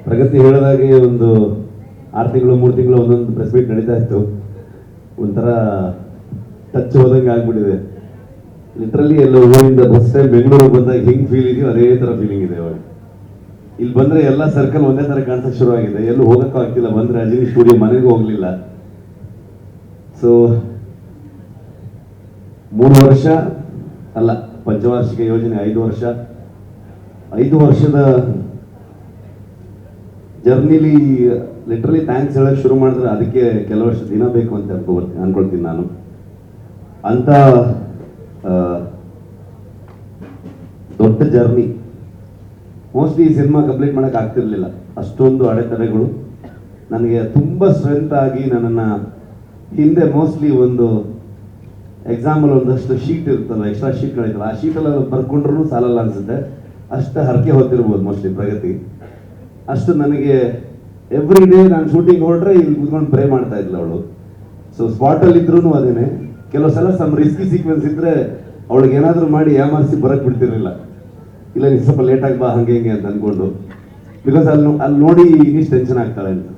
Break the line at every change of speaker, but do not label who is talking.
ಪ್ರಗತಿ ಹೇಳಿದಾಗೆ ಒಂದು ಆರು ತಿಂಗಳು, ಮೂರು ತಿಂಗಳು ಒಂದೊಂದು ಪ್ರೆಸ್ ಮೀಟ್ ನಡೀತಾ ಇತ್ತು. ಒಂಥರ ಟಚ್ ಹೋದಂಗೆ ಆಗ್ಬಿಟ್ಟಿದೆ. ಲಿಟ್ರಲಿ ಎಲ್ಲ ಊರಿಂದ ಬಸ್ ಬೆಂಗಳೂರಿಗೆ ಬಂದಾಗ ಹೆಂಗ್ ಫೀಲ್ ಇದೆಯೋ ಅದೇ ಥರ ಫೀಲಿಂಗ್ ಇದೆ ಇವಾಗ. ಇಲ್ಲಿ ಬಂದ್ರೆ ಎಲ್ಲ ಸರ್ಕಲ್ ಒಂದೇ ತರ ಕಾಣ್ತಾ ಶುರು ಆಗಿದೆ ಎಲ್ಲೂ ಹೋಗೋಕ್ಕೂ ಆಗ್ತಿಲ್ಲ. ಬಂದ್ರೆ ಅಜಿನಿ ಸ್ಟುಡಿಯೋ ಮನೆಗೂ ಹೋಗಲಿಲ್ಲ. ಸೊ ಮೂರು ವರ್ಷ ಅಲ್ಲ, ಪಂಚವಾರ್ಷಿಕ ಯೋಜನೆ ಐದು ವರ್ಷ. ಐದು ವರ್ಷದ ಜರ್ನಿಲಿ ಲಿಟ್ರಲಿ ಥ್ಯಾಂಕ್ಸ್ ಹೇಳೋಕೆ ಶುರು ಮಾಡಿದ್ರೆ ಅದಕ್ಕೆ ಕೆಲವಷ್ಟು ದಿನ ಬೇಕು ಅಂತ ಅನ್ಕೋಬರ್ತೀನಿ ಅನ್ಕೊಳ್ತೀನಿ ನಾನು. ಅಂತ ಆ, ದೊಡ್ಡ ಜರ್ನಿ. ಮೋಸ್ಟ್ಲಿ ಈ ಸಿನಿಮಾ ಕಂಪ್ಲೀಟ್ ಮಾಡೋಕೆ ಆಗ್ತಿರ್ಲಿಲ್ಲ. ಅಷ್ಟೊಂದು ಅಡೆತಡೆಗಳು. ನನಗೆ ತುಂಬ ಸ್ಟ್ರೆಂತ್ ಆಗಿ ನನ್ನನ್ನ ಹಿಂದೆ ಮೋಸ್ಟ್ಲಿ ಒಂದು ಎಕ್ಸಾಂಪಲ್ ಒಂದಷ್ಟು ಶೀಟ್ ಇರುತ್ತಲ್ಲ ಎಕ್ಸ್ಟ್ರಾ ಶೀಟ್ಗಳಿರ್ತಲ್ಲ ಆ ಶೀಟಲ್ಲಿ ಬರ್ಕೊಂಡ್ರೂ ಸಾಲಲ್ಲ ಅನ್ಸುತ್ತೆ. ಅಷ್ಟು ಹರಕೆ ಹೊತ್ತಿರ್ಬೋದು ಮೋಸ್ಟ್ಲಿ ಪ್ರಗತಿ. ಅಷ್ಟು ನನಗೆ ಎವ್ರಿ ಡೇ ನಾನು ಶೂಟಿಂಗ್ ಹೊರಟ್ರೆ ಇಲ್ಲಿ ಕೂತ್ಕೊಂಡು ಪ್ರೇ ಮಾಡ್ತಾ ಇದ್ಲು ಅವಳು. ಸೊ ಸ್ಪಾಟಲ್ಲಿ ಇದ್ರೂ ಅದೇನೆ. ಕೆಲವು ಸಲ ಸಮ್ ರಿಸ್ಕಿ ಸೀಕ್ವೆನ್ಸ್ ಇದ್ರೆ ಅವಳಿಗೆ ಏನಾದರೂ ಮಾಡಿ ಯಾಮಾರಿಸಿ ಬರಕ್ಕೆ ಬಿಡ್ತಿರಲಿಲ್ಲ. ಇಲ್ಲ ನೀನು ಸ್ವಲ್ಪ ಲೇಟಾಗಿ ಬಾ, ಹಂಗೆ ಹಿಂಗೆ ಅಂತ ಅಂದ್ಕೊಂಡು ಬಿಕಾಸ್ ಅಲ್ಲಿ ಅಲ್ಲಿ ನೋಡಿ ಇನ್ನಿಷ್ಟು ಟೆನ್ಷನ್ ಆಗ್ತಾಳೆ ಅಂತ.